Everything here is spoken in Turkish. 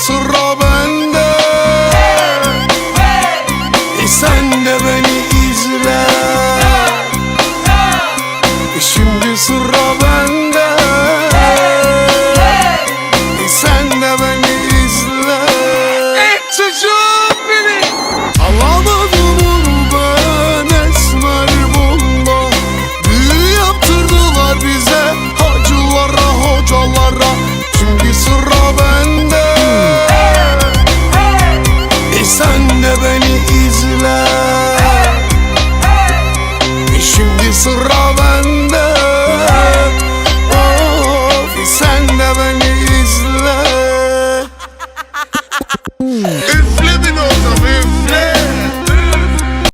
sıra bende. E sen de beni izle. E şimdi sıra bende. E sen de beni izle. E çocuğum beni Alamadım onu ben esmer bomba. Büyü yaptırdılar bizi.